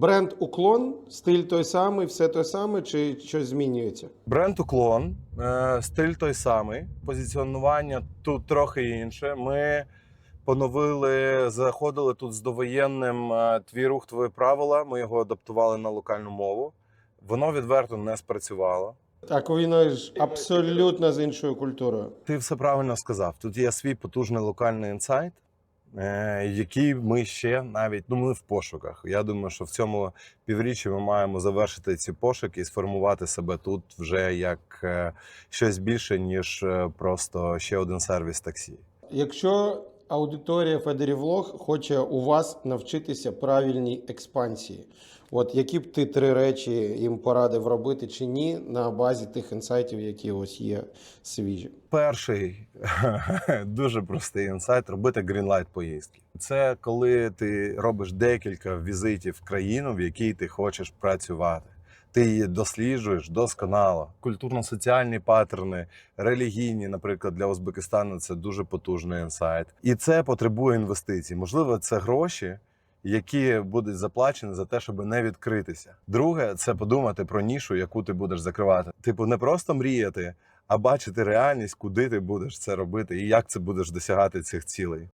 Бренд уклон, стиль той самий, все той саме, чи щось змінюється? Бренд уклон, е, стиль той самий, позиціонування тут трохи інше. Ми поновили, заходили тут з довоєнним е, твій рух, твої правила. Ми його адаптували на локальну мову. Воно відверто не спрацювало. Так, він ж абсолютно з іншою культурою. Ти все правильно сказав. Тут є свій потужний локальний інсайт, е, який ми ще навіть ну ми в пошуках. Я думаю, що в цьому півріччі ми маємо завершити ці пошуки і сформувати себе тут вже як е, щось більше, ніж е, просто ще один сервіс таксі. Якщо аудиторія Федерівлог хоче у вас навчитися правильній експансії, от які б ти три речі їм порадив робити чи ні на базі тих інсайтів, які ось є свіжі? Перший дуже простий інсайт робити грінлайт поїздки. Це коли ти робиш декілька візитів в країну, в якій ти хочеш працювати. Ти її досліджуєш досконало. Культурно-соціальні паттерни, релігійні, наприклад, для Узбекистану це дуже потужний інсайт. І це потребує інвестицій. Можливо, це гроші, які будуть заплачені за те, щоб не відкритися. Друге, це подумати про нішу, яку ти будеш закривати. Типу, не просто мріяти, а бачити реальність, куди ти будеш це робити і як це будеш досягати цих цілей.